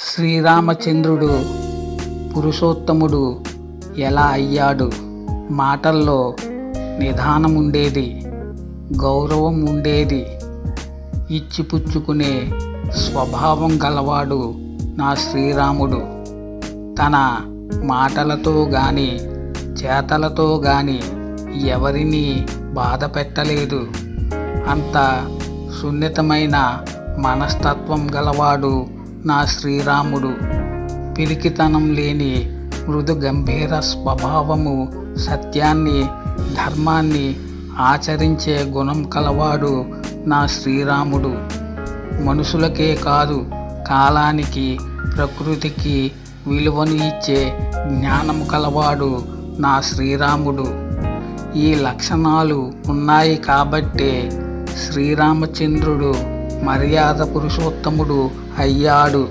శ్రీరామచంద్రుడు పురుషోత్తముడు ఎలా అయ్యాడు? మాటల్లో నిదానం ఉండేది గౌరవం ఉండేది ఇచ్చిపుచ్చుకునే స్వభావం గలవాడు నా శ్రీరాముడు. తన మాటలతో గాని చేతలతో గాని ఎవరిని బాధ పెట్టలేదు. అంత సున్నితమైన మనస్తత్వం గలవాడు నా శ్రీరాముడు. పిరికితనం లేని మృదు గంభీర స్వభావము సత్యాన్ని ధర్మాన్ని ఆచరించే గుణం కలవాడు నా శ్రీరాముడు. మనుషులకే కాదు కాలానికి ప్రకృతికి విలువను ఇచ్చే జ్ఞానం కలవాడు నా శ్రీరాముడు. ఈ లక్షణాలు ఉన్నాయి కాబట్టే శ్రీరామచంద్రుడు మర్యాద పురుషోత్తముడు అయ్యాడు.